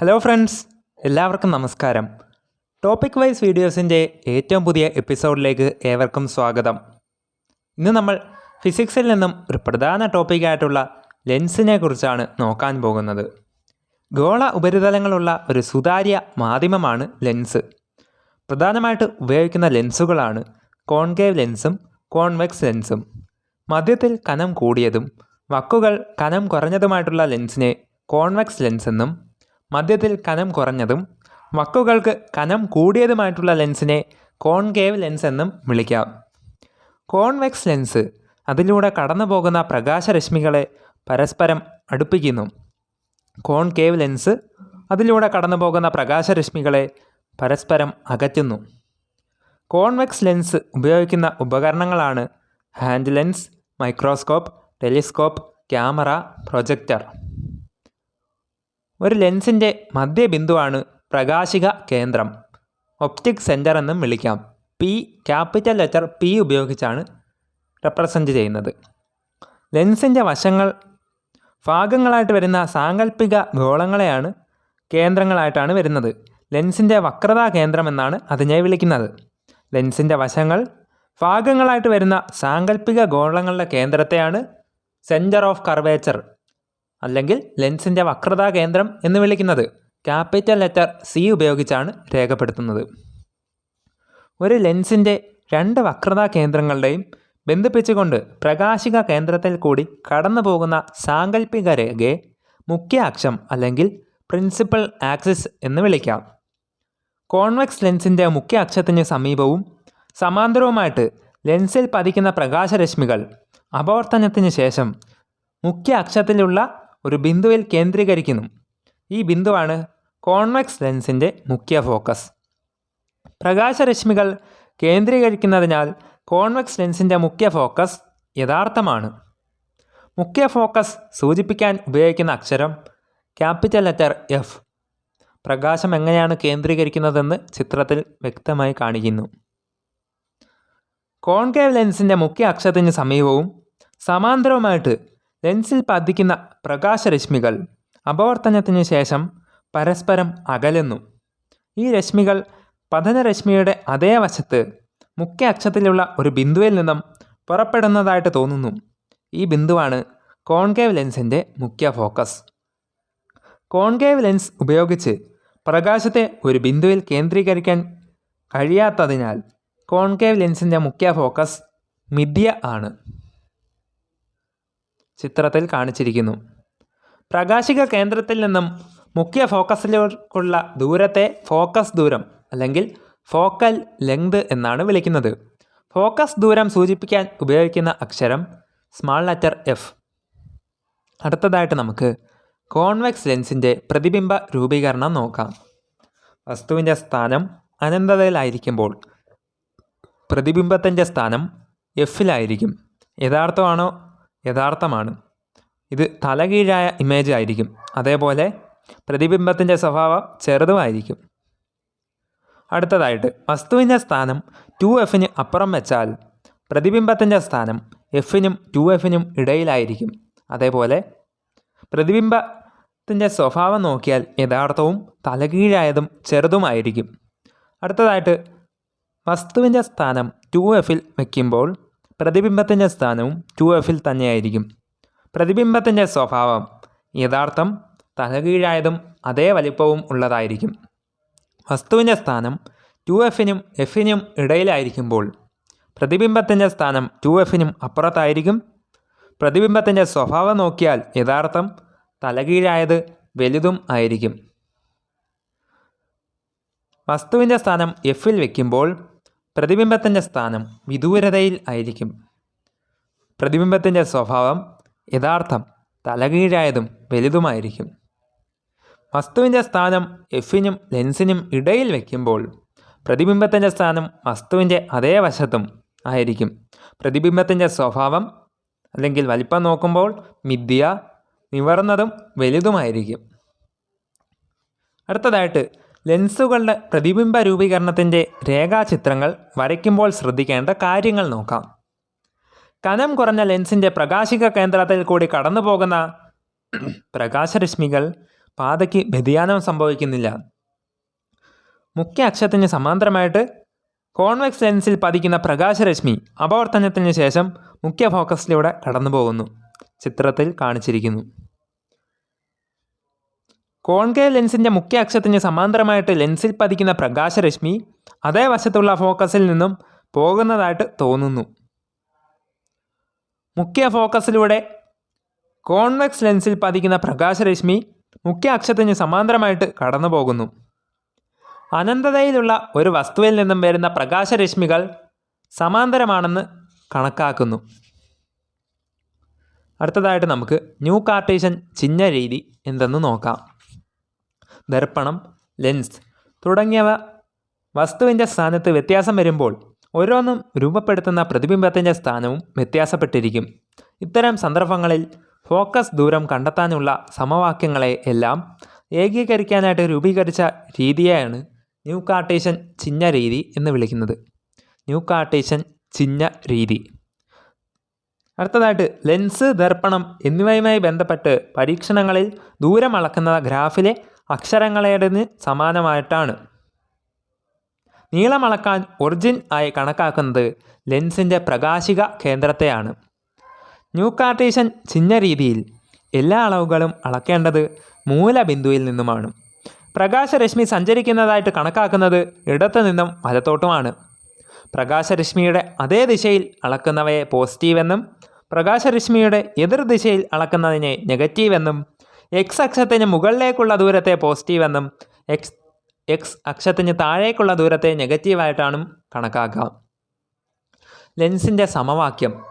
Hello friends എല്ലാവർക്കും നമസ്കാരം. Topic wise വീഡിയോസിന്റെ ഏറ്റവും പുതിയ എപ്പിസോഡിലേക്ക് ഏവർക്കും സ്വാഗതം. ഇന്ന് നമ്മൾ ഫിസിക്സിൽ നിന്നും ഒരു പ്രധാന ടോപ്പിക്കായിട്ടുള്ള ലെൻസിനെ കുറിച്ചാണ് നോക്കാൻ പോകുന്നത്. ഗോള ഉപരിതലങ്ങളുള്ള ഒരു സുതാര്യ മാധ്യമമാണ് ലെൻസ് പ്രധാനമായിട്ട് ഉപയോഗിക്കുന്ന ലെൻസുകളാണ് കോൺകേവ് ലെൻസും കോൺവെക്സ് ലെൻസും മധ്യത്തിൽ കനം കൂടിയതും വക്കുകൾ കനം കുറഞ്ഞതുമായിട്ടുള്ള ലെൻസിനെ കോൺവെക്സ് ലെൻസ് എന്നും മധ്യത്തിൽ കനം കുറഞ്ഞതും വക്കുകൾക്ക് കനം കൂടിയതുമായിട്ടുള്ള ലെൻസിനെ കോൺകേവ് ലെൻസ് എന്നും വിളിക്കാം. കോൺവെക്സ് ലെൻസ് അതിലൂടെ കടന്നു പോകുന്ന പ്രകാശരശ്മികളെ പരസ്പരം അടുപ്പിക്കുന്നു. കോൺകേവ് ലെൻസ് അതിലൂടെ കടന്നു പോകുന്ന പ്രകാശരശ്മികളെ പരസ്പരം അകറ്റുന്നു. കോൺവെക്സ് ലെൻസ് ഉപയോഗിക്കുന്ന ഉപകരണങ്ങളാണ് hand lens microscope telescope camera projector. ഒരു ലെൻസിന്റെ മധ്യബിന്ദുവാണ് പ്രകാശിക കേന്ദ്രം. ഒപ്റ്റിക് സെന്റർ എന്നും വിളിക്കാം. പി ക്യാപിറ്റൽ ലെറ്റർ പി ഉപയോഗിച്ചാണ് റെപ്രസെന്റ് ചെയ്യുന്നത്. ലെൻസിന്റെ വശങ്ങൾ ഭാഗങ്ങളായിട്ട് വരുന്ന സാങ്കല്പിക ഗോളങ്ങളെയാണ് കേന്ദ്രങ്ങളായിട്ടാണ് വരുന്നത്. ലെൻസിന്റെ വക്രതാ കേന്ദ്രം എന്നാണ് അതിനെ വിളിക്കുന്നത്. ലെൻസിന്റെ വശങ്ങൾ ഭാഗങ്ങളായിട്ട് വരുന്ന സാങ്കല്പിക ഗോളങ്ങളുടെ കേന്ദ്രത്തെയാണ് സെന്റർ ഓഫ് കർവേച്ചർ. അല്ലെങ്കിൽ ലെൻസിന്റെ വക്രതാ കേന്ദ്രം എന്ന് വിളിക്കുന്നത്. ക്യാപിറ്റൽ ലെറ്റർ സി ഉപയോഗിച്ചാണ് രേഖപ്പെടുത്തുന്നത്. ഒരു ലെൻസിന്റെ രണ്ട് വക്രതാ കേന്ദ്രങ്ങളുടെയും ബന്ധിപ്പിച്ചുകൊണ്ട് പ്രകാശിക കേന്ദ്രത്തിൽ കൂടി കടന്നു പോകുന്ന സാങ്കല്പിക രേഖയെ മുഖ്യ അക്ഷം അല്ലെങ്കിൽ പ്രിൻസിപ്പൽ ആക്സിസ് എന്ന് വിളിക്കാം. കോൺവെക്സ് ലെൻസിന്റെ മുഖ്യ അക്ഷത്തിന് സമീപവും സമാന്തരവുമായിട്ട് ലെൻസിൽ പതിക്കുന്ന പ്രകാശരശ്മികൾ അപവർത്തനത്തിന് ശേഷം മുഖ്യ അക്ഷത്തിലുള്ള ഒരു ബിന്ദുവിൽ കേന്ദ്രീകരിക്കുന്നു. ഈ ബിന്ദുവാണ് കോൺവെക്സ് ലെൻസിന്റെ മുഖ്യ ഫോക്കസ്. പ്രകാശരശ്മികൾ കേന്ദ്രീകരിക്കുന്നതിനാൽ കോൺവെക്സ് ലെൻസിന്റെ മുഖ്യ ഫോക്കസ് യഥാർത്ഥമാണ്. മുഖ്യ ഫോക്കസ് സൂചിപ്പിക്കാൻ ഉപയോഗിക്കുന്ന അക്ഷരം ക്യാപിറ്റൽ ലെറ്റർ എഫ്. പ്രകാശം എങ്ങനെയാണ് കേന്ദ്രീകരിക്കുന്നതെന്ന് ചിത്രത്തിൽ വ്യക്തമായി കാണിക്കുന്നു. കോൺകേവ് ലെൻസിന്റെ മുഖ്യ അക്ഷത്തിന് സമീപവും സമാന്തരവുമായിട്ട് ലെൻസിൽ പതിക്കുന്ന പ്രകാശരശ്മികൾ അപവർത്തനത്തിന് ശേഷം പരസ്പരം അകലുന്നു. ഈ രശ്മികൾ പതനരശ്മിയുടെ അതേ വശത്ത് മുഖ്യ അക്ഷത്തിലുള്ള ഒരു ബിന്ദുവിൽ നിന്നും പുറപ്പെടുന്നതായിട്ട് തോന്നുന്നു. ഈ ബിന്ദുവാണ് കോൺകേവ് ലെൻസിന്റെ മുഖ്യ ഫോക്കസ്. കോൺകേവ് ലെൻസ് ഉപയോഗിച്ച് പ്രകാശത്തെ ഒരു ബിന്ദുവിൽ കേന്ദ്രീകരിക്കാൻ കഴിയാത്തതിനാൽ കോൺകേവ് ലെൻസിന്റെ മുഖ്യ ഫോക്കസ് മിഥ്യ ആണ്. ചിത്രത്തിൽ കാണിച്ചിരിക്കുന്നു. പ്രകാശിക കേന്ദ്രത്തിൽ നിന്നും മുഖ്യ ഫോക്കസിലേക്കുള്ള ദൂരത്തെ ഫോക്കസ് ദൂരം അല്ലെങ്കിൽ ഫോക്കൽ ലെങ്ത് എന്നാണ് വിളിക്കുന്നത്. ഫോക്കസ് ദൂരം സൂചിപ്പിക്കാൻ ഉപയോഗിക്കുന്ന അക്ഷരം സ്മാൾ ലെറ്റർ എഫ്. അടുത്തതായിട്ട് നമുക്ക് കോൺവെക്സ് ലെൻസിന്റെ പ്രതിബിംബ രൂപീകരണം നോക്കാം. വസ്തുവിന്റെ സ്ഥാനം അനന്തതയിലായിരിക്കുമ്പോൾ പ്രതിബിംബത്തിന്റെ സ്ഥാനം എഫിലായിരിക്കും. യഥാർത്ഥമാണോ യഥാർത്ഥമാണ്. ഇത് തലകീഴായ ഇമേജ് ആയിരിക്കും. അതേപോലെ പ്രതിബിംബത്തിന്റെ സ്വഭാവം ചെറുതുമായിരിക്കും. അടുത്തതായിട്ട് വസ്തുവിന്റെ സ്ഥാനം ടു എഫിന് അപ്പുറം വെച്ചാൽ പ്രതിബിംബത്തിന്റെ സ്ഥാനം എഫിനും ടു എഫിനും ഇടയിലായിരിക്കും. അതേപോലെ പ്രതിബിംബത്തിന്റെ സ്വഭാവം നോക്കിയാൽ യഥാർത്ഥവും തലകീഴായതും ചെറുതുമായിരിക്കും. അടുത്തതായിട്ട് വസ്തുവിന്റെ സ്ഥാനം ടു എഫിൽ വയ്ക്കുമ്പോൾ പ്രതിബിംബത്തിന്റെ സ്ഥാനവും ടു എഫിൽ തന്നെയായിരിക്കും. പ്രതിബിംബത്തിന്റെ സ്വഭാവം യഥാർത്ഥം തലകീഴായതും അതേ വലിപ്പവും ഉള്ളതായിരിക്കും. വസ്തുവിന്റെ സ്ഥാനം ടു എഫിനും എഫിനും ഇടയിലായിരിക്കുമ്പോൾ പ്രതിബിംബത്തിന്റെ സ്ഥാനം ടു എഫിനും അപ്പുറത്തായിരിക്കും. പ്രതിബിംബത്തിന്റെ സ്വഭാവം നോക്കിയാൽ യഥാർത്ഥം തലകീഴായത് വലുതും ആയിരിക്കും. വസ്തുവിന്റെ സ്ഥാനം എഫിൽ വയ്ക്കുമ്പോൾ പ്രതിബിംബത്തിന്റെ സ്ഥാനം വിദൂരതയിൽ ആയിരിക്കും. പ്രതിബിംബത്തിന്റെ സ്വഭാവം യഥാർത്ഥം തലകീഴായതും വലുതുമായിരിക്കും. വസ്തുവിന്റെ സ്ഥാനം എഫിനും ലെൻസിനും ഇടയിൽ വയ്ക്കുമ്പോൾ പ്രതിബിംബത്തിന്റെ സ്ഥാനം വസ്തുവിന്റെ അതേ വശത്തും ആയിരിക്കും. പ്രതിബിംബത്തിന്റെ സ്വഭാവം അല്ലെങ്കിൽ വലിപ്പം നോക്കുമ്പോൾ മിഥ്യ നിവർന്നതും വലുതുമായിരിക്കും. അടുത്തതായിട്ട് ലെൻസുകളുടെ പ്രതിബിംബ രൂപീകരണത്തിന്റെ രേഖാചിത്രങ്ങൾ വരയ്ക്കുമ്പോൾ ശ്രദ്ധിക്കേണ്ട കാര്യങ്ങൾ നോക്കാം. കനം കുറഞ്ഞ ലെൻസിന്റെ പ്രകാശിക കേന്ദ്രത്തിൽ കൂടി കടന്നു പോകുന്ന പ്രകാശരശ്മികൾ പാതയ്ക്ക് വ്യതിയാനം സംഭവിക്കുന്നില്ല. മുഖ്യ അക്ഷത്തിന് സമാന്തരമായിട്ട് കോൺവെക്സ് ലെൻസിൽ പതിക്കുന്ന പ്രകാശരശ്മി അപവർത്തനത്തിന് ശേഷം മുഖ്യ ഫോക്കസിലൂടെ കടന്നു പോകുന്നു ചിത്രത്തിൽ കാണിച്ചിരിക്കുന്നു. കോൺകേവ് ലെൻസിന്റെ മുഖ്യ അക്ഷത്തിന് സമാന്തരമായിട്ട് ലെൻസിൽ പതിക്കുന്ന പ്രകാശരശ്മി അതേ വശത്തുള്ള ഫോക്കസിൽ നിന്നും പോകുന്നതായിട്ട് തോന്നുന്നു. മുഖ്യ ഫോക്കസിലൂടെ കോൺവെക്സ് ലെൻസിൽ പതിക്കുന്ന പ്രകാശരശ്മി മുഖ്യ അക്ഷത്തിന് സമാന്തരമായിട്ട് കടന്നു പോകുന്നു അനന്തതയിലുള്ള ഒരു വസ്തുവിൽ നിന്നും വരുന്ന പ്രകാശരശ്മികൾ സമാന്തരമാണെന്ന് കണക്കാക്കുന്നു. അടുത്തതായിട്ട് നമുക്ക് ന്യൂ കാർട്ടീഷൻ ചിഹ്ന രീതി എന്തെന്ന് നോക്കാം. ദർപ്പണം ലെൻസ് തുടങ്ങിയവ വസ്തുവിന്റെ സ്ഥാനത്ത് വ്യത്യാസം വരുമ്പോൾ ഓരോന്നും രൂപപ്പെടുത്തുന്ന പ്രതിബിംബത്തിന്റെ സ്ഥാനവും വ്യത്യാസപ്പെട്ടിരിക്കും. ഇത്തരം സന്ദർഭങ്ങളിൽ ഫോക്കസ് ദൂരം കണ്ടെത്താനുള്ള സമവാക്യങ്ങളെ എല്ലാം ഏകീകരിക്കാനായിട്ട് രൂപീകരിച്ച രീതിയെയാണ് ന്യൂ കാർട്ടേഷ്യൻ ചിഹ്ന രീതി എന്ന് വിളിക്കുന്നത്. ന്യൂ കാർട്ടേഷ്യൻ ചിഹ്ന രീതി. അടുത്തതായിട്ട് ലെൻസ് ദർപ്പണം എന്നിവയുമായി ബന്ധപ്പെട്ട് പരീക്ഷണങ്ങളിൽ ദൂരം അളക്കുന്ന ഗ്രാഫിലെ അക്ഷരങ്ങളേടന് സമാനമായിട്ടാണ്. നീളമളക്കാൻ ഒറിജിൻ ആയി കണക്കാക്കുന്നത് ലെൻസിന്റെ പ്രകാശിക കേന്ദ്രത്തെയാണ്. ന്യൂ കാർട്ടീഷ്യൻ ചിഹ്ന രീതിയിൽ എല്ലാ അളവുകളും അളക്കേണ്ടത് മൂലബിന്ദുവിൽ നിന്നുമാണ്. പ്രകാശരശ്മി സഞ്ചരിക്കുന്നതായിട്ട് കണക്കാക്കുന്നത് ഇടത്തു നിന്നും വലത്തോട്ടുമാണ്. പ്രകാശരശ്മിയുടെ അതേ ദിശയിൽ അളക്കുന്നവയെ പോസിറ്റീവ് എന്നും പ്രകാശരശ്മിയുടെ എതിർ ദിശയിൽ അളക്കുന്നതിനെ നെഗറ്റീവ് എന്നും എക്സ് അക്ഷത്തിന് മുകളിലേക്കുള്ള ദൂരത്തെ പോസിറ്റീവ് എന്നും എക്സ് എക്സ് അക്ഷത്തിന് താഴേക്കുള്ള ദൂരത്തെ നെഗറ്റീവായിട്ടാണ് കണക്കാക്കുക ലെൻസിന്റെ സമവാക്യം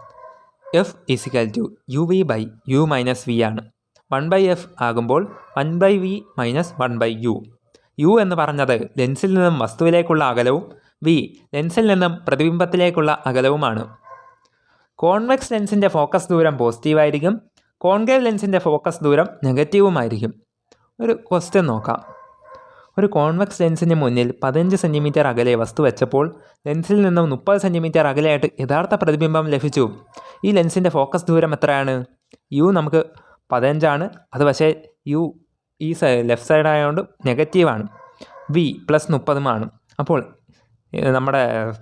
F is equal to U V by U minus V ആണ്. വൺ ബൈ എഫ് ആകുമ്പോൾ one by V minus one by U U എന്ന് പറഞ്ഞത് ലെൻസിൽ നിന്നും വസ്തുവിലേക്കുള്ള അകലവും വി ലെൻസിൽ നിന്നും പ്രതിബിംബത്തിലേക്കുള്ള അകലവുമാണ്. കോൺവെക്സ് ലെൻസിന്റെ ഫോക്കസ് ദൂരം പോസിറ്റീവായിരിക്കും കോൺകേവ് ലെൻസിന്റെ ഫോക്കസ് ദൂരം നെഗറ്റീവുമായിരിക്കും. ഒരു ക്വസ്റ്റ്യൻ നോക്കാം. ഒരു കോൺവെക്സ് ലെൻസിന് മുന്നിൽ പതിനഞ്ച് സെന്റിമീറ്റർ അകലെ വസ്തു വെച്ചപ്പോൾ ലെൻസിൽ നിന്നും മുപ്പത് സെന്റിമീറ്റർ അകലെയായിട്ട് യഥാർത്ഥ പ്രതിബിംബം ലഭിച്ചു. ഈ ലെൻസിന്റെ ഫോക്കസ് ദൂരം എത്രയാണ്? യു നമുക്ക് പതിനഞ്ചാണ്. അത് പക്ഷേ യു ഈ ലെഫ്റ്റ് സൈഡ് ആയതുകൊണ്ട് നെഗറ്റീവാണ്. വി പ്ലസ് മുപ്പതുമാണ്. അപ്പോൾ നമ്മുടെ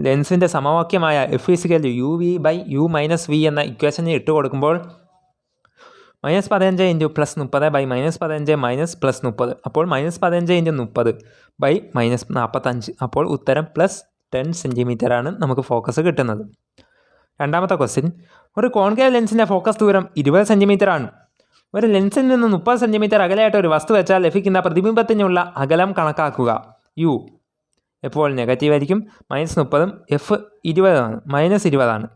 ലെൻസിന്റെ സമവാക്യമായ F is equal U V by U minus V എന്ന ഇക്വേഷൻ ഇട്ട് കൊടുക്കുമ്പോൾ മൈനസ് പതിനഞ്ച് ഇന്റു പ്ലസ് മുപ്പത് ബൈ മൈനസ് പതിനഞ്ച് മൈനസ് പ്ലസ് മുപ്പത്. അപ്പോൾ മൈനസ് പതിനഞ്ച് ഇന്റു മുപ്പത് ബൈ മൈനസ് നാൽപ്പത്തഞ്ച് അപ്പോൾ ഉത്തരം പ്ലസ് ടെൻ ആണ് നമുക്ക് ഫോക്കസ് കിട്ടുന്നത്. രണ്ടാമത്തെ ക്വസ്റ്റ്യൻ ഒരു കോൺകേവ് ലെൻസിന്റെ ഫോക്കസ് ദൂരം ഇരുപത് സെന്റിമീറ്റർ ആണ്. ഒരു ലെൻസിൽ നിന്ന് മുപ്പത് സെന്റിമീറ്റർ അകലെയായിട്ട് ഒരു വസ്തു വെച്ചാൽ ലഭിക്കുന്ന പ്രതിബിംബത്തിനുള്ള അകലം കണക്കാക്കുക. യു എപ്പോൾ നെഗറ്റീവ് ആയിരിക്കും മൈനസ് മുപ്പതും എഫ് ഇരുപതാണ് മൈനസ് ഇരുപതാണ്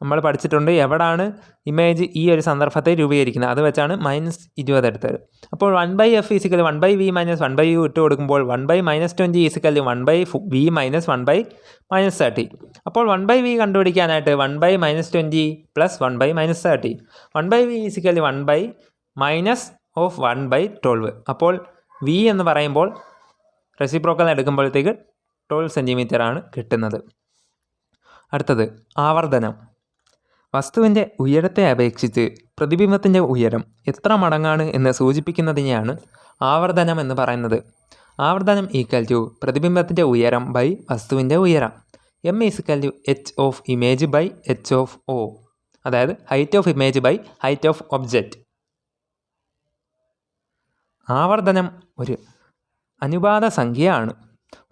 നമ്മൾ പഠിച്ചിട്ടുണ്ട് എവിടാണ് ഇമേജ് ഈ ഒരു സന്ദർഭത്തെ രൂപീകരിക്കുന്നത് അത് വെച്ചാണ് മൈനസ് ഇരുപത് എടുത്തത് അപ്പോൾ one by F is equal one by V minus one by U ഇട്ട് കൊടുക്കുമ്പോൾ one by minus twenty is equal one by V minus one by minus thirty അപ്പോൾ വൺ ബൈ വി കണ്ടുപിടിക്കാനായിട്ട് one by minus twenty plus one by minus thirty one by V is equal one by minus of one by twelve അപ്പോൾ V എന്ന് പറയുമ്പോൾ reciprocal എടുക്കുമ്പോഴത്തേക്ക് twelve centimetre ആണ് കിട്ടുന്നത്. അടുത്തത് ആവർത്തനം വസ്തുവിന്റെ ഉയരത്തെ അപേക്ഷിച്ച് പ്രതിബിംബത്തിന്റെ ഉയരം എത്ര മടങ്ങാണ് എന്ന് സൂചിപ്പിക്കുന്നതിനെയാണ് ആവർത്തനം എന്ന് പറയുന്നത്. ആവർത്തനം ഈക്വൽ ടു പ്രതിബിംബത്തിന്റെ ഉയരം ബൈ വസ്തുവിന്റെ ഉയരം. M is equal to H of image by H of O അതായത് height of image by height of object ആവർത്തനം ഒരു അനുപാത സംഖ്യയാണ്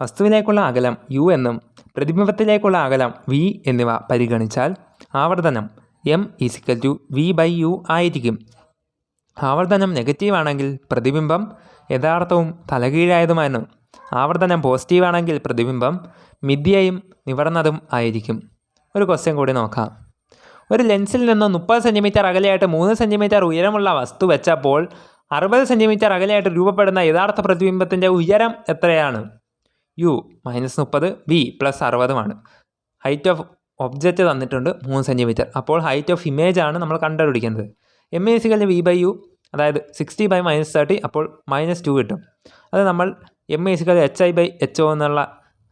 വസ്തുവിലേക്കുള്ള അകലം യു എന്നും പ്രതിബിംബത്തിലേക്കുള്ള അകലം വി എന്നിവ പരിഗണിച്ചാൽ ആവർത്തനം M is equal to V by U ആയിരിക്കും. ആവർത്തനം നെഗറ്റീവാണെങ്കിൽ പ്രതിബിംബം യഥാർത്ഥവും തലകീഴായതുമാണ് ആവർത്തനം പോസിറ്റീവാണെങ്കിൽ പ്രതിബിംബം മിഥ്യയും നിവർന്നതും ആയിരിക്കും. ഒരു ക്വസ്റ്റ്യൻ കൂടി നോക്കാം. ഒരു ലെൻസിൽ നിന്ന് മുപ്പത് സെന്റിമീറ്റർ അകലെയായിട്ട് മൂന്ന് സെന്റിമീറ്റർ ഉയരമുള്ള വസ്തു വെച്ചപ്പോൾ അറുപത് സെന്റിമീറ്റർ അകലെയായിട്ട് രൂപപ്പെടുന്ന യഥാർത്ഥ പ്രതിബിംബത്തിന്റെ ഉയരം എത്രയാണ്? യു മൈനസ് മുപ്പത് ബി പ്ലസ് അറുപതുമാണ് ഹൈറ്റ് ഓഫ് ഒബ്ജക്റ്റ് തന്നിട്ടുണ്ട് മൂന്ന് സെന്റിമീറ്റർ അപ്പോൾ ഹൈറ്റ് ഓഫ് ഇമേജ് ആണ് നമ്മൾ കണ്ടുപിടിക്കുന്നത്. M is equal V by U അതായത് സിക്സ്റ്റി ബൈ മൈനസ് തേർട്ടി അപ്പോൾ മൈനസ് ടു കിട്ടും. അത് നമ്മൾ M is equal H I by H O എന്നുള്ള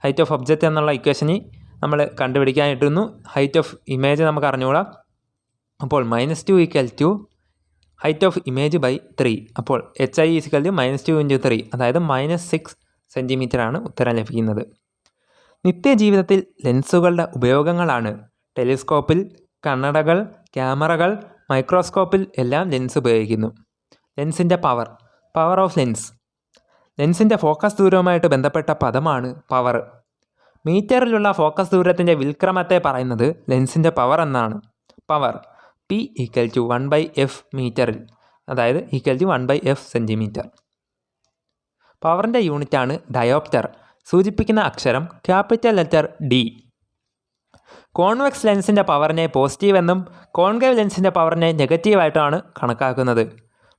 ഹൈറ്റ് ഓഫ് ഒബ്ജക്റ്റ് എന്നുള്ള ഇക്വേഷനിൽ നമ്മൾ കണ്ടുപിടിക്കാനിട്ടുന്നു ഹൈറ്റ് ഓഫ് ഇമേജ് നമുക്ക് അറിഞ്ഞുകൂടാം. അപ്പോൾ minus two equal to height of image by three അപ്പോൾ H I is equal minus two into three അതായത് minus six സെന്റിമീറ്ററാണ് ഉത്തരം ലഭിക്കുന്നത്. നിത്യജീവിതത്തിൽ ലെൻസുകളുടെ ഉപയോഗങ്ങളാണ്. ടെലിസ്കോപ്പിൽ കണ്ണടകൾ ക്യാമറകൾ മൈക്രോസ്കോപ്പിൽ എല്ലാം ലെൻസ് ഉപയോഗിക്കുന്നു. ലെൻസിന്റെ പവർ പവർ ഓഫ് ലെൻസ് ലെൻസിന്റെ ഫോക്കസ് ദൂരവുമായിട്ട് ബന്ധപ്പെട്ട പദമാണ് പവർ മീറ്ററിലുള്ള ഫോക്കസ് ദൂരത്തിന്റെ വിൽക്രമത്തെ പറയുന്നത് ലെൻസിന്റെ പവർ എന്നാണ്. Power P equal to one by F മീറ്ററിൽ അതായത് equal to one by F centimetre പവറിന്റെ യൂണിറ്റാണ് ഡയോപ്റ്റർ സൂചിപ്പിക്കുന്ന അക്ഷരം ക്യാപിറ്റൽ ലെറ്റർ ഡി കോൺവെക്സ് ലെൻസിന്റെ പവറിനെ പോസിറ്റീവ് എന്നും കോൺകേവ് ലെൻസിന്റെ പവറിനെ നെഗറ്റീവായിട്ടാണ് കണക്കാക്കുന്നത്.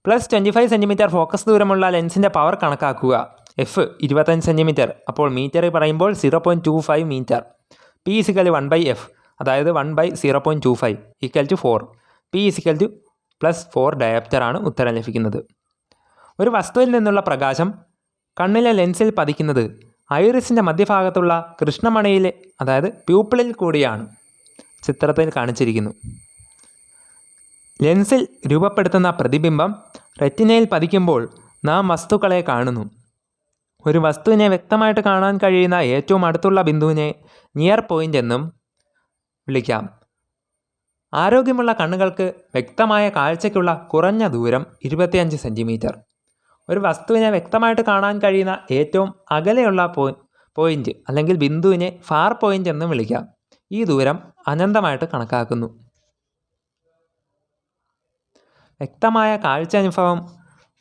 Plus twenty five centimetre focus ദൂരമുള്ള ലെൻസിന്റെ പവർ കണക്കാക്കുക. എഫ് ഇരുപത്തഞ്ച് സെന്റിമീറ്റർ അപ്പോൾ മീറ്റർ പറയുമ്പോൾ zero point two five metre P is equal one by F അതായത് one by zero point two five equal to four P is equal two plus four ഡയപ്റ്ററാണ് ഉത്തരം ലഭിക്കുന്നത്. ഒരു വസ്തുവിൽ നിന്നുള്ള പ്രകാശം കണ്ണിലെ ലെൻസിൽ പതിക്കുന്നത് ഐറിസിന്റെ മധ്യഭാഗത്തുള്ള കൃഷ്ണമണിയിലെ അതായത് പ്യൂപ്പിളിൽ കൂടിയാണ് ചിത്രത്തിൽ കാണിച്ചിരിക്കുന്നു. ലെൻസിൽ രൂപപ്പെടുത്തുന്ന പ്രതിബിംബം റെറ്റിനയിൽ പതിക്കുമ്പോൾ നാം വസ്തുക്കളെ കാണുന്നു. ഒരു വസ്തുവിനെ വ്യക്തമായിട്ട് കാണാൻ കഴിയുന്ന ഏറ്റവും അടുത്തുള്ള ബിന്ദുവിനെ നിയർ പോയിന്റ് എന്നും വിളിക്കാം. ആരോഗ്യമുള്ള കണ്ണുകൾക്ക് വ്യക്തമായ കാഴ്ചയ്ക്കുള്ള കുറഞ്ഞ ദൂരം ഇരുപത്തിയഞ്ച് സെന്റിമീറ്റർ ഒരു വസ്തുവിനെ വ്യക്തമായിട്ട് കാണാൻ കഴിയുന്ന ഏറ്റവും അകലെയുള്ള പോ പോയിന്റ് അല്ലെങ്കിൽ ബിന്ദുവിനെ ഫാർ പോയിന്റ് എന്നും വിളിക്കാം. ഈ ദൂരം അനന്തമായിട്ട് കണക്കാക്കുന്നു. വ്യക്തമായ കാഴ്ച അനുഭവം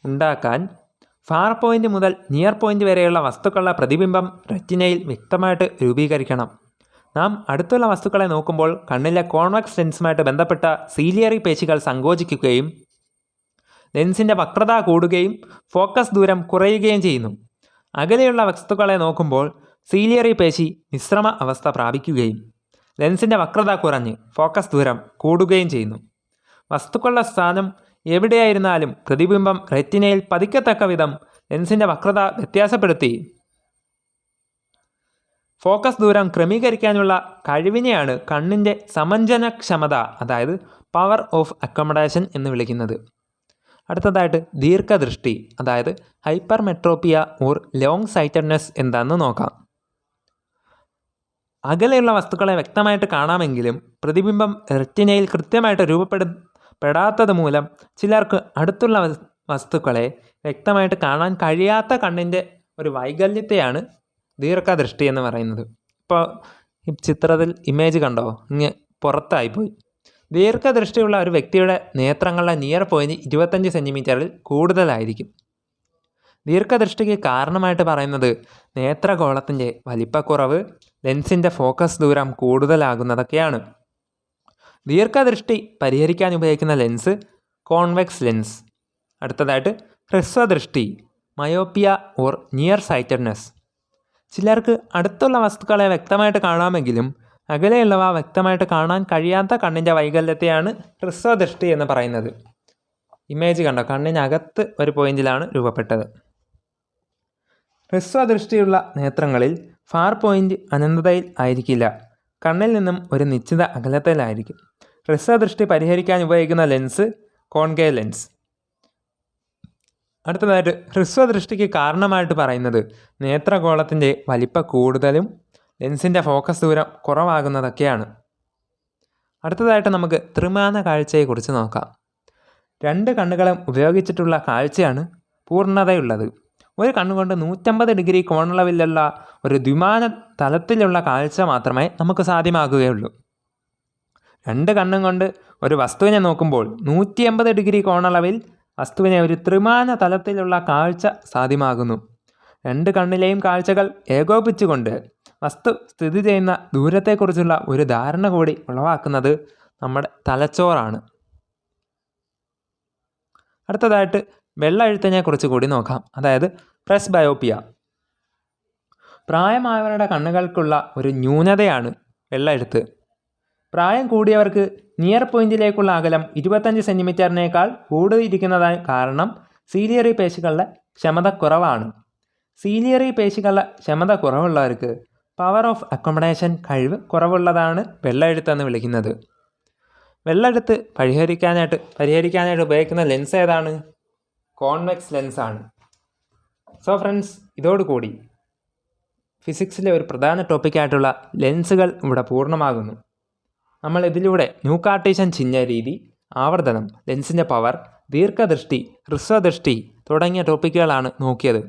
ഉണ്ടാക്കാൻ ഫാർ പോയിന്റ് മുതൽ നിയർ പോയിന്റ് വരെയുള്ള വസ്തുക്കളുടെ പ്രതിബിംബം റെറ്റിനയിൽ വ്യക്തമായിട്ട് രൂപീകരിക്കണം. നാം അടുത്തുള്ള വസ്തുക്കളെ നോക്കുമ്പോൾ കണ്ണിലെ കോൺവെക്സ് ലെൻസുമായിട്ട് ബന്ധപ്പെട്ട സീലിയറി പേശികൾ സങ്കോചിക്കുകയും ലെൻസിന്റെ വക്രത കൂടുകയും ഫോക്കസ് ദൂരം കുറയുകയും ചെയ്യുന്നു. അകലെയുള്ള വസ്തുക്കളെ നോക്കുമ്പോൾ സീലിയറി പേശി മിശ്രമ അവസ്ഥ പ്രാപിക്കുകയും ലെൻസിന്റെ വക്രത കുറഞ്ഞ് ഫോക്കസ് ദൂരം കൂടുകയും ചെയ്യുന്നു. വസ്തുക്കളുടെ സ്ഥാനം എവിടെയായിരുന്നാലും പ്രതിബിംബം റെറ്റിനയിൽ പതിക്കത്തക്ക വിധം ലെൻസിന്റെ വക്രത വ്യത്യാസപ്പെടുത്തി ഫോക്കസ് ദൂരം ക്രമീകരിക്കാനുള്ള കഴിവിനെയാണ് കണ്ണിന്റെ സമഞ്ജനക്ഷമത അതായത് പവർ ഓഫ് അക്കോമഡേഷൻ എന്ന് വിളിക്കുന്നത്. അടുത്തതായിട്ട് ദീർഘദൃഷ്ടി അതായത് hypermetropia or long sightedness എന്താണെന്ന് നോക്കാം. അകലെയുള്ള വസ്തുക്കളെ വ്യക്തമായിട്ട് കാണാമെങ്കിലും പ്രതിബിംബം റെറ്റിനയിൽ കൃത്യമായിട്ട് രൂപപ്പെടു പെടാത്തത് മൂലം ചിലർക്ക് അടുത്തുള്ള വസ്തുക്കളെ വ്യക്തമായിട്ട് കാണാൻ കഴിയാത്ത കണ്ണിന്റെ ഒരു വൈകല്യത്തെയാണ് ദീർഘദൃഷ്ടി എന്ന് പറയുന്നത്. ഇപ്പോൾ ഈ ചിത്രത്തിൽ ഇമേജ് കണ്ടോ? ഇങ്ങ് പുറത്തായിപ്പോയി ദീർഘദൃഷ്ടിയുള്ള ഒരു വ്യക്തിയുടെ നേത്രങ്ങളുടെ നിയർ പോയിന്റ് ഇരുപത്തഞ്ച് സെന്റിമീറ്ററിൽ കൂടുതലായിരിക്കും. ദീർഘദൃഷ്ടിക്ക് കാരണമായിട്ട് പറയുന്നത് നേത്രഗോളത്തിന്റെ വലിപ്പക്കുറവ് ലെൻസിന്റെ ഫോക്കസ് ദൂരം കൂടുതലാകുന്നതൊക്കെയാണ്. ദീർഘദൃഷ്ടി പരിഹരിക്കാൻ ഉപയോഗിക്കുന്ന ലെൻസ് കോൺവെക്സ് ലെൻസ് അടുത്തതായിട്ട് ഹ്രസ്വദൃഷ്ടി മയോപ്പിയ ഓർ നിയർ സൈറ്റഡ്നെസ് ചിലർക്ക് അടുത്തുള്ള വസ്തുക്കളെ വ്യക്തമായിട്ട് കാണാമെങ്കിലും അകലെയുള്ളവ വ്യക്തമായിട്ട് കാണാൻ കഴിയാത്ത കണ്ണിന്റെ വൈകല്യത്തെയാണ് ഹ്രസ്വദൃഷ്ടി എന്ന് പറയുന്നത്. ഇമേജ് കണ്ടോ? കണ്ണിനകത്ത് ഒരു പോയിന്റിലാണ് രൂപപ്പെട്ടത്. ഹ്രസ്വദൃഷ്ടിയുള്ള നേത്രങ്ങളിൽ ഫാർ പോയിന്റ് അനന്തതയിൽ ആയിരിക്കില്ല. കണ്ണിൽ നിന്നും ഒരു നിശ്ചിത അകലത്തിലായിരിക്കും. ഹ്രസ്വദൃഷ്ടി പരിഹരിക്കാൻ ഉപയോഗിക്കുന്ന ലെൻസ് കോൺകേവ് ലെൻസ്. അടുത്തതായിട്ട് ഹ്രസ്വ ഹ്രസ്വദൃഷ്ടിക്ക് കാരണമായിട്ട് പറയുന്നത് നേത്രഗോളത്തിന്റെ വലിപ്പ കൂടുതലും ലെൻസിന്റെ ഫോക്കസ് ദൂരം കുറവാകുന്നതൊക്കെയാണ്. അടുത്തതായിട്ട് നമുക്ക് ത്രിമാന കാഴ്ചയെക്കുറിച്ച് നോക്കാം. രണ്ട് കണ്ണുകളും ഉപയോഗിച്ചിട്ടുള്ള കാഴ്ചയാണ് പൂർണതയുള്ളത്. ഒരു കണ്ണുകൊണ്ട് നൂറ്റമ്പത് ഡിഗ്രി കോണളവിലുള്ള ഒരു ദ്വിമാന തലത്തിലുള്ള കാഴ്ച മാത്രമേ നമുക്ക് സാധ്യമാകുകയുള്ളൂ. രണ്ട് കണ്ണും കൊണ്ട് ഒരു വസ്തുവിനെ നോക്കുമ്പോൾ നൂറ്റി എൺപത് ഡിഗ്രി കോണളവിൽ വസ്തുവിനെ ഒരു ത്രിമാന തലത്തിലുള്ള കാഴ്ച സാധ്യമാകുന്നു. രണ്ട് കണ്ണിലെയും കാഴ്ചകൾ ഏകോപിച്ചുകൊണ്ട് വസ്തു സ്ഥിതി ചെയ്യുന്ന ദൂരത്തെക്കുറിച്ചുള്ള ഒരു ധാരണ കൂടി ഉളവാക്കുന്നത് നമ്മുടെ തലച്ചോറാണ്. അടുത്തതായിട്ട് വെള്ള എഴുത്തിനെ കുറിച്ച് കൂടി നോക്കാം. അതായത് പ്രസ് ബയോപ്പിയ പ്രായമായവരുടെ കണ്ണുകൾക്കുള്ള ഒരു ന്യൂനതയാണ് വെള്ള എഴുത്ത് പ്രായം കൂടിയവർക്ക് നിയർ പോയിന്റിലേക്കുള്ള അകലം ഇരുപത്തഞ്ച് സെന്റിമീറ്ററിനേക്കാൾ കൂടുതലിരിക്കുന്നതായി കാരണം സീലിയറി പേശികളുടെ ക്ഷമത കുറവാണ്. സീലിയറി പേശികളുടെ ക്ഷമത കുറവുള്ളവർക്ക് പവർ ഓഫ് അക്കോമഡേഷൻ കഴിവ് കുറവുള്ളതാണ് വെള്ളെഴുത്തെന്ന് വിളിക്കുന്നത്. വെള്ളമെടുത്ത് പരിഹരിക്കാനായിട്ട് പരിഹരിക്കാനായിട്ട് ഉപയോഗിക്കുന്ന ലെൻസ് ഏതാണ്? കോൺവെക്സ് ലെൻസാണ്. സോ ഫ്രണ്ട്സ് ഇതോടുകൂടി ഫിസിക്സിലെ ഒരു പ്രധാന ടോപ്പിക്കായിട്ടുള്ള ലെൻസുകൾ ഇവിടെ പൂർണമാകുന്നു. നമ്മൾ ഇതിലൂടെ ന്യൂ കാർട്ടീഷ്യൻ ചിഹ്ന രീതി ആവർത്തനം ലെൻസിന്റെ പവർ ദീർഘദൃഷ്ടി ഹ്രസ്വദൃഷ്ടി തുടങ്ങിയ ടോപ്പിക്കുകളാണ് നോക്കിയത്.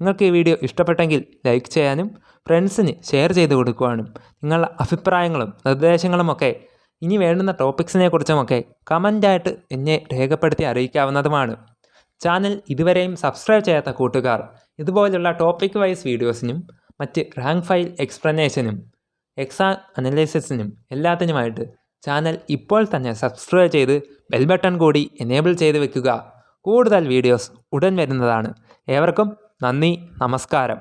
നിങ്ങൾക്ക് ഈ വീഡിയോ ഇഷ്ടപ്പെട്ടെങ്കിൽ ലൈക്ക് ചെയ്യാനും ഫ്രണ്ട്സിന് ഷെയർ ചെയ്ത് കൊടുക്കുവാനും നിങ്ങളുടെ അഭിപ്രായങ്ങളും നിർദ്ദേശങ്ങളുമൊക്കെ ഇനി വേണ്ടുന്ന ടോപ്പിക്സിനെ കുറിച്ചുമൊക്കെ കമന്റായിട്ട് എന്നെ രേഖപ്പെടുത്തി അറിയിക്കാവുന്നതുമാണ്. ചാനൽ ഇതുവരെയും സബ്സ്ക്രൈബ് ചെയ്യാത്ത കൂട്ടുകാർ ഇതുപോലുള്ള ടോപ്പിക് വൈസ് വീഡിയോസിനും മറ്റ് റാങ്ക് ഫയൽ എക്സ്പ്ലനേഷനും എക്സാം അനലൈസിസിനും എല്ലാത്തിനുമായിട്ട് ചാനൽ ഇപ്പോൾ തന്നെ സബ്സ്ക്രൈബ് ചെയ്ത് ബെൽ ബട്ടൺ കൂടി എനേബിൾ ചെയ്ത് വെക്കുക. കൂടുതൽ വീഡിയോസ് ഉടൻ വരുന്നതാണ്. ഏവർക്കും നന്ദി നമസ്കാരം.